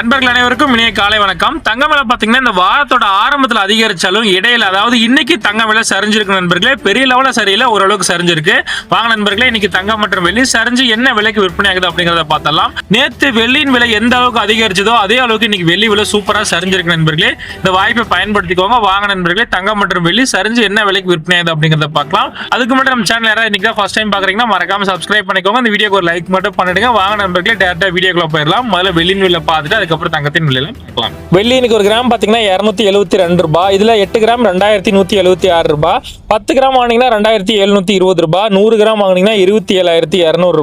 நண்பர்கள் அனைவருக்கும் இனிய காலை வணக்கம். தங்க விலை பாத்தீங்கன்னா இந்த வாரத்தோட ஆரம்பத்தில் அதிகரிச்சாலும் இடையில அதாவது இன்னைக்கு தங்க விலை சரிஞ்சிருக்கு நண்பர்களே பெரிய லெவலில் சரியில்லை ஓரளவுக்கு சரிஞ்சிருக்கு. வாங்க நண்பர்களே இன்னைக்கு தங்கம் மற்றும் வெள்ளி சரிஞ்சு என்ன விலைக்கு விற்பனை ஆகுது அப்படிங்கிறத பார்த்தலாம் நேற்று வெள்ளியின் விலை எந்த அளவுக்கு அதிகரிச்சதோ அதே அளவுக்கு இன்னைக்கு வெள்ளி விலை சூப்பராக சரிஞ்சிருக்கு நண்பர்களே. இந்த வாய்ப்பை பயன்படுத்திக்கோங்க. வாங்க நண்பர்களே தங்கம் மற்றும் வெள்ளி சரிஞ்சு என்ன விலைக்கு விற்பனை ஆகுது அப்படிங்கிறத பார்க்கலாம். அதுக்கு மட்டும் நம்ம சேனல் யாராவது இன்னைக்கு ஃபர்ஸ்ட் டைம் பார்க்குறீங்கன்னா மறக்காம சப்ஸ்கிரைப் பண்ணிக்கோங்க. இந்த வீடியோக்கு ஒரு லைக் மட்டும் பண்ணிடுங்க. வாங்க நண்பர்களே டேரக்டாக வீடியோக்குள்ள போயிடலாம். முதல்ல வெள்ளியின் விலை பார்த்துட்டு அதுக்கப்புறம் தங்கத்தின் விலையில பார்க்கலாம். வெள்ளி இன்னைக்கு ஒரு கிராம் பார்த்தீங்கன்னா இரநூத்தி எழுபத்தி ரெண்டு ரூபாய் இதில் எட்டு கிராம் ரெண்டாயிரத்தி நூற்றி எழுபத்தி ஆறு ரூபாய் பத்து கிராம் வாங்கினீங்கன்னா ரெண்டாயிரத்தி எழுநூத்தி இருபது ரூபாய் நூறு கிராம் வாங்கினீங்கன்னா இருபத்தி ஏழாயிரத்தி இரநூறு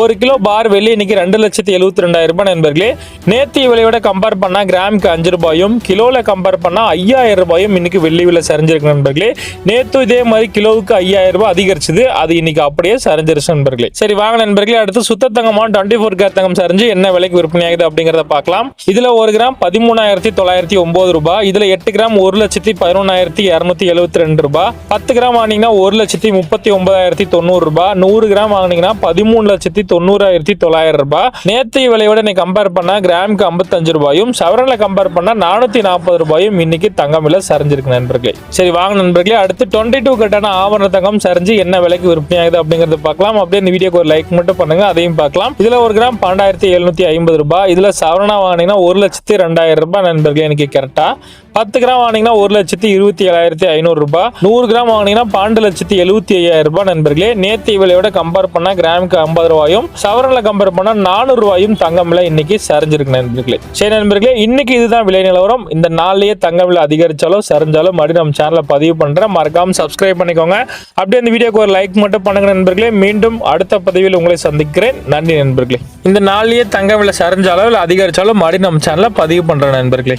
ஒரு கிலோ பார் வெள்ளி இன்னைக்கு ரெண்டு லட்சத்தி எழுபத்தி ரெண்டாயிரம் ரூபாய் நண்பர்களே. நேத்தி விலையோட கம்பேர் பண்ணா கிராமுக்கு அஞ்சு ரூபாயும் கிலோல கம்பேர் பண்ணா ஐயாயிரம் ரூபாயும் இன்னைக்கு வெள்ளி விலை சரிஞ்சிருக்கு நண்பர்களே. நேத்து இதே மாதிரி கிலோவுக்கு ஐயாயிரம் ரூபாய் அதிகரிச்சது. அது இன்னைக்கு அப்படியே சரிஞ்சிருச்சு நண்பர்களே. சரி வாங்க நண்பர்களே. அடுத்து சுத்த தங்கமான டுவெண்ட்டி ஃபோர் கேர் தங்கம் சரிஞ்சு என்ன விலைக்கு விற்பனையாகுது அப்படிங்கிறத அப்படிங்கறத பார்க்கலாம். இதுல ஒரு கிராம் பதிமூணாயிரத்தி தொள்ளாயிரத்தி ஒன்பது ரூபாய் இதுல எட்டு கிராம் ஒரு லட்சத்தி பதினொன்னாயிரத்தி இருநூத்தி எழுபத்தி ரெண்டு ரூபாய் பத்து கிராம் வாங்கினீங்கன்னா ஒரு லட்சத்தி முப்பத்தி ஒன்பதாயிரத்தி தொண்ணூறு ரூபாய் நூறு கிராம் வாங்கினீங்கன்னா பதிமூணு லட்சத்தி தொண்ணூறாயிரத்தி தொள்ளாயிரம் ரூபாய் நேற்று விலையோட நீ கம்பேர் பண்ணா கிராமுக்கு ஐம்பத்தஞ்சு ரூபாயும் சவரன்ல கம்பேர் பண்ணா நானூத்தி நாற்பது ரூபாயும் இன்னைக்கு தங்கம் விலை சரிஞ்சிருக்கு நண்பர்களே. சரி வாங்க நண்பர்களே அடுத்து டுவெண்ட்டி டூ கட்டான ஆவண தங்கம் சரிஞ்சு என்ன விலைக்கு விற்பனையாகுது அப்படிங்கறத பார்க்கலாம். அப்படியே இந்த வீடியோக்கு ஒரு லைக் மட்டும் பண்ணுங்க அதையும் பார்க்கலாம். இதுல ஒரு கிராம் பன்னெண்டாயிரத்தி எழுநூத்தி ஐம்பது ரூபாய் இதுல சவரனா வாங்கினீங்கன்னா ஒரு லட்சத்தி ரெண்டாயிரம் ரூபாய் நண்பர்களே எனக்கு கரெக்டா பத்து கிராம் வாங்கினீங்கன்னா ஒரு லட்சத்தி இருபத்தி ஏழாயிரத்தி ஐநூறு ரூபாய். நூறு கிராம் வாங்கினீங்கன்னா பன்னெண்டு லட்சத்தி எழுபத்தி ஐயாயிரம் ரூபாய் நண்பர்களே. நேத்தி விலையோட கம்பேர் பண்ணா கிராமுக்கு ஐம்பது ரூபாயும் சவரன்ல கம்பேர் பண்ணா நானூறு ரூபாயும் தங்கம் விலை இன்னைக்கு சரிஞ்சிருக்கு நண்பர்களே. சரி நண்பர்களே இன்னைக்கு இதுதான் விலை நிலவரம். இந்த நாள்லயே தங்க விலை அதிகரிச்சாலும் சரிஞ்சாலும் மறுபடியும் நம்ம சேனலில் பதிவு பண்றேன். மறக்காம சப்ஸ்கிரைப் பண்ணிக்கோங்க. அப்படியே இந்த வீடியோக்கு ஒரு லைக் மட்டும் பண்ணுங்க நண்பர்களே. மீண்டும் அடுத்த பதிவில் உங்களை சந்திக்கிறேன். நன்றி நண்பர்களே. இந்த நாள்லயே தங்க விலை சரிஞ்சாலும் இல்லை அதிகரிச்சாலும் மறுபடியும் நம்ம சேனலை பதிவு பண்ணுறேன் நண்பர்களே.